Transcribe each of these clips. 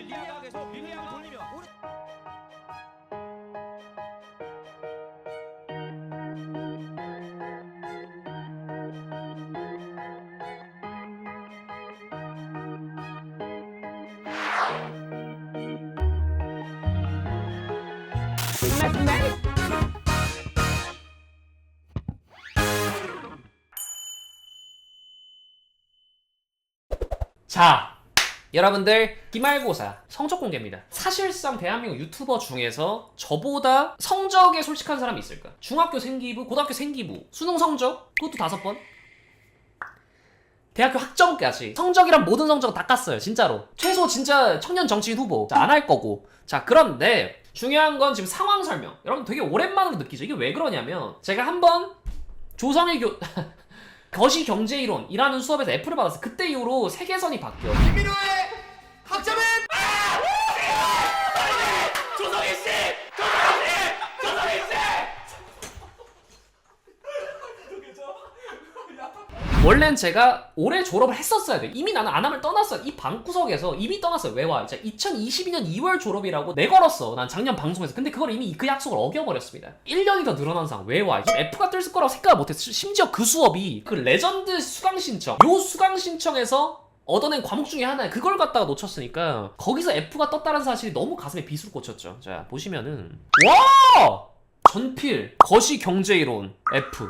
릴리학에서 릴리학을 돌리며. 자, 여러분들 기말고사 성적 공개입니다. 사실상 대한민국 유튜버 중에서 저보다 성적에 솔직한 사람이 있을까? 중학교 생기부, 고등학교 생기부, 수능 성적 그것도 다섯 번. 대학교 학점까지 성적이란 모든 성적은 다 깠어요 진짜로 최소 진짜 청년 정치인 후보 안 할 거고 자 그런데 중요한 건 지금 상황 설명 여러분 되게 오랜만으로 느끼죠 이게 왜 그러냐면 제가 한번 조성일 교 거시 경제 이론이라는 수업에서 F를 받았어요. 그때 이후로 세계선이 바뀌어. 김민 학점은! 조성일 씨! 원래는 제가 올해 졸업을 했었어야 돼. 이미 나는 안함을 떠났어요. 이 방구석에서 이미 떠났어요. 왜 와? 진짜 2022년 2월 졸업이라고 내걸었어. 난 작년 방송에서. 근데 그걸 이미 그 약속을 어겨버렸습니다. 1년이 더 늘어난 상황. 왜 와? 지금 F가 뜰 거라고 생각을 못했어. 심지어 그 수업이 그 레전드 수강 신청. 요 수강 신청에서 얻어낸 과목 중에 하나에 그걸 갖다가 놓쳤으니까 거기서 F가 떴다는 사실이 너무 가슴에 비수를 꽂혔죠. 자 보시면은 와 전필 거시 경제이론 F.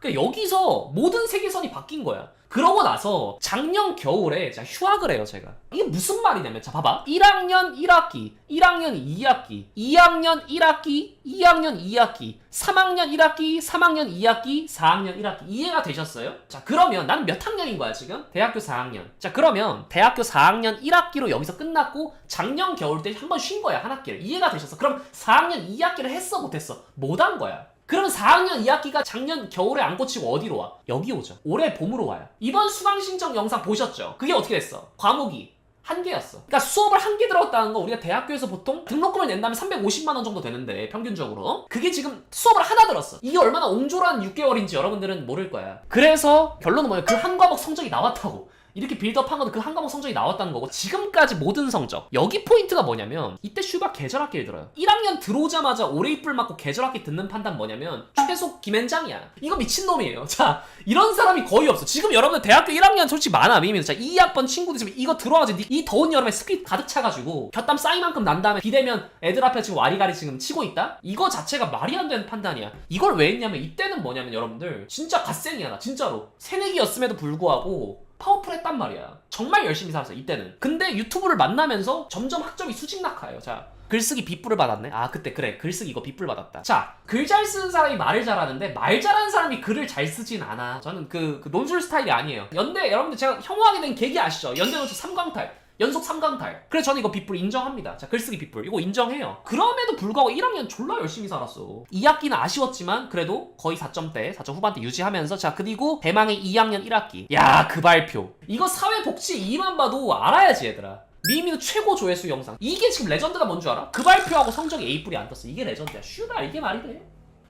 그러니까 여기서 모든 세계선이 바뀐 거야. 그러고 나서 작년 겨울에 제가 휴학을 해요, 제가. 이게 무슨 말이냐면, 자, 봐봐. 1학년 1학기, 1학년 2학기, 2학년 1학기, 2학년 2학기, 3학년 1학기, 3학년 2학기, 4학년 1학기. 이해가 되셨어요? 자, 그러면 나는 몇 학년인 거야, 지금? 대학교 4학년. 자, 그러면 대학교 4학년 1학기로 여기서 끝났고, 작년 겨울 때 한 번 쉰 거야, 한 학기를. 이해가 되셨어? 그럼 4학년 2학기를 했어, 못했어? 못 한 거야. 그럼 4학년 2학기가 작년 겨울에 안 꽂히고 어디로 와? 여기 오죠. 올해 봄으로 와요. 이번 수강 신청 영상 보셨죠? 그게 어떻게 됐어? 과목이 한 개였어. 그러니까 수업을 한 개 들었다는 거 우리가 대학교에서 보통 등록금을 낸다면 350만 원 정도 되는데 평균적으로 그게 지금 수업을 하나 들었어. 이게 얼마나 옹졸한 6개월인지 여러분들은 모를 거야. 그래서 결론은 뭐야? 그한 과목 성적이 나왔다고. 이렇게 빌드업한 것도 그한 과목 성적이 나왔다는 거고 지금까지 모든 성적. 여기 포인트가 뭐냐면 이때 슈바 계절학기를 들어요. 1학년 들어오자마자 올해 입불 맞고 계절학기 듣는 판단 뭐냐면 최소 김앤장이야. 이거 미친놈이에요. 자 이런 사람이 거의 없어. 지금 여러분들 대학교 1학년 솔직히 많아 미미자 2학번 친구들 지금 이거 들어와가지고 이 더운 여름에 스피드 가득 차가지고 곁땀 쌓이만큼 난 다음에 비대면 애들 앞에 지금 와리가리 지금 치고 있다? 이거 자체가 말이 안 되는 판단이야. 이걸 왜 했냐면 이때는 뭐냐면 여러분들 진짜 갓생이야 나 진짜로. 새내기였음에도 불구하고 파워풀했단 말이야. 정말 열심히 살았어 이때는. 근데 유튜브를 만나면서 점점 학점이 수직 낙하해요. 자. 글쓰기 빗불을 받았네. 아 그때 그래 글쓰기 이거 빗불 받았다. 자 글 잘 쓰는 사람이 말을 잘하는데 말 잘하는 사람이 글을 잘 쓰진 않아. 저는 그, 그 논술 스타일이 아니에요. 연대 여러분들 제가 형호하게 된 계기 아시죠? 연대 논술 3강탈. 연속 3강탈. 그래서 저는 이거 빗불 인정합니다. 자, 글쓰기 빗불. 이거 인정해요. 그럼에도 불구하고 1학년 졸라 열심히 살았어. 2학기는 아쉬웠지만 그래도 거의 4점대, 4점 후반대 유지하면서 자, 그리고 대망의 2학년 1학기. 야, 그 발표. 이거 사회복지 2만 봐도 알아야지, 얘들아. 미미는 최고 조회수 영상. 이게 지금 레전드가 뭔 줄 알아? 그 발표하고 성적이 A뿔이 안 떴어. 이게 레전드야. 슈발, 이게 말이 돼?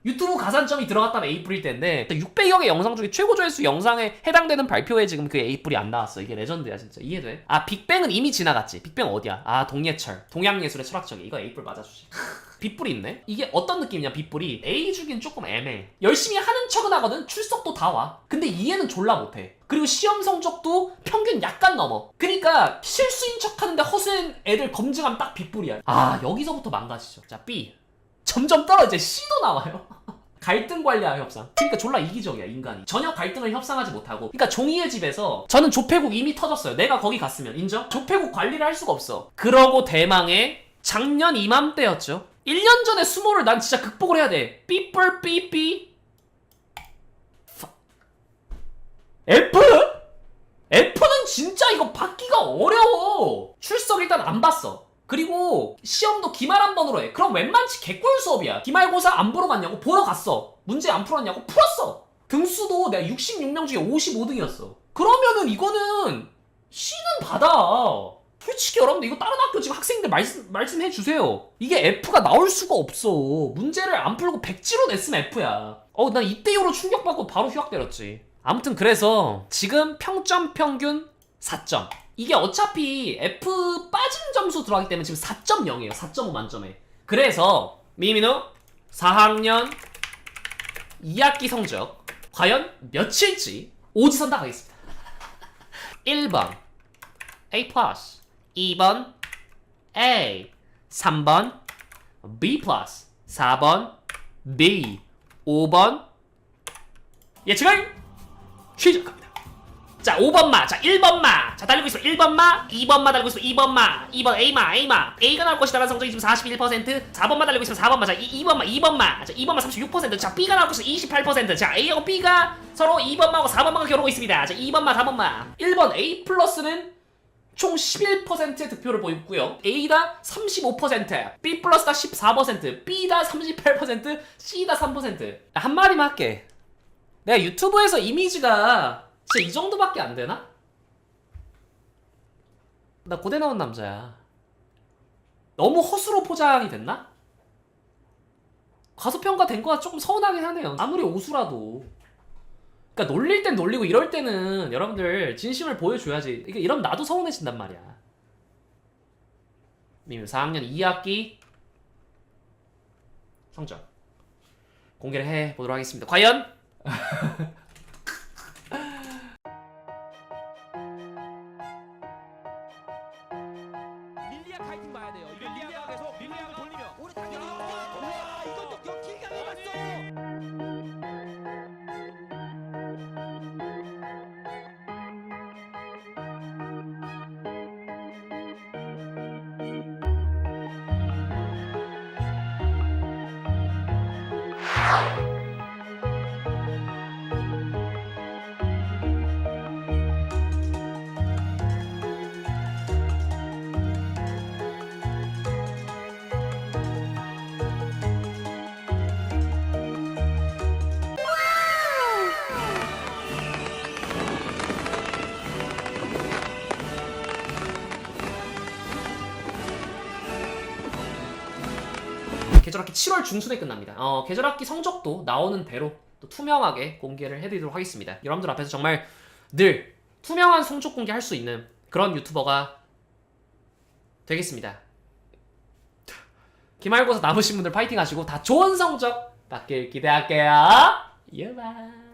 유튜브 가산점이 들어갔다면 A뿔일 텐데 600여개 영상 중에 최고 조회수 영상에 해당되는 발표에 지금 그 A뿔이 안 나왔어. 이게 레전드야 진짜. 이해돼? 아 빅뱅은 이미 지나갔지. 빅뱅 어디야? 아 동예철. 동양예술의 철학적이 이거 A뿔 맞아주지. 빗불이 있네? 이게 어떤 느낌이냐 빗불이? A 주긴 조금 애매해. 열심히 하는 척은 하거든. 출석도 다 와. 근데 이해는 졸라 못해. 그리고 시험 성적도 평균 약간 넘어. 그러니까 실수인 척 하는데 허수인 애들 검증하면 딱 빗불이야. 아 여기서부터 망가지죠. 자 B 점점 떨어져 C도 나와요 갈등 관리와 협상. 그러니까 졸라 이기적이야 인간이. 전혀 갈등을 협상하지 못하고. 그러니까 종이의 집에서 저는 조폐국 이미 터졌어요. 내가 거기 갔으면 인정? 조폐국 관리를 할 수가 없어. 그러고 대망의 작년 이맘때였죠. 1년 전에 수모를 난 진짜 극복을 해야 돼. 삐뿔 삐삐. F? F는 진짜 이거 받기가 어려워. 출석 일단 안 봤어. 그리고 시험도 기말 한 번으로 해. 그럼 웬만치 개꿀 수업이야. 기말고사 안 보러 갔냐고? 보러 갔어. 문제 안 풀었냐고? 풀었어. 등수도 내가 66명 중에 55등이었어. 그러면은 이거는 C는 받아. 솔직히 여러분들 이거 다른 학교 지금 학생들 말씀, 말씀해 주세요. 이게 F가 나올 수가 없어. 문제를 안 풀고 백지로 냈으면 F야. 어, 난 이때 이후로 충격받고 바로 휴학 때렸지. 아무튼 그래서 지금 평점 평균 4점. 이게 어차피 F 빠진 점수 들어가기 때문에 지금 4.0이에요. 4.5 만점에. 그래서 미미노 4학년 2학기 성적 과연 몇일지 오지선다 가겠습니다. 1번 A+, 2번 A, 3번 B+, 4번 B, 5번 예측을 시작합니다. 자, 5번 마, 자, 1번 마, 자, 달리고 있어, 1번 마, 2번 마 달리고 있어, 2번 마, 2번 A마, A마, A가 나올 것이다라는 성적이 지금 41%, 4번 마 달리고 있어, 4번 마, 자, 2, 2번 마, 2번 마, 자, 2번 마 36%, 자, B가 나올 것이다, 28%, 자, A하고 B가 서로 2번 마하고 4번 마가 겨루고 있습니다. 자, 2번 마, 4번 마, 1번 A 플러스는 총 11%의 득표를 보였고요. A다 35%, B 플러스다 14%, B다 38%, C다 3%. 한 마디만 할게. 내가 유튜브에서 이미지가 진짜 이 정도밖에 안 되나? 나 고대 나온 남자야. 너무 허수로 포장이 됐나? 가소평가 된 거가 조금 서운하긴 하네요. 아무리 오수라도. 그러니까 놀릴 땐 놀리고 이럴 때는 여러분들 진심을 보여줘야지. 이게 이러면 나도 서운해진단 말이야. 미미 4학년 2학기 성적 공개를 해 보도록 하겠습니다. 과연 밀리아 카이팅 봐야 돼요. 이거 밀리아가 계속 밀리아가 돌리며 우리 당연히 와 이것도 역킬가 나갔어 계절학기 7월 중순에 끝납니다. 어, 계절학기 성적도 나오는 대로 또 투명하게 공개를 해드리도록 하겠습니다. 여러분들 앞에서 정말 늘 투명한 성적 공개할 수 있는 그런 유튜버가 되겠습니다. 기말고사 남으신 분들 파이팅 하시고 다 좋은 성적 받길 기대할게요. 유바.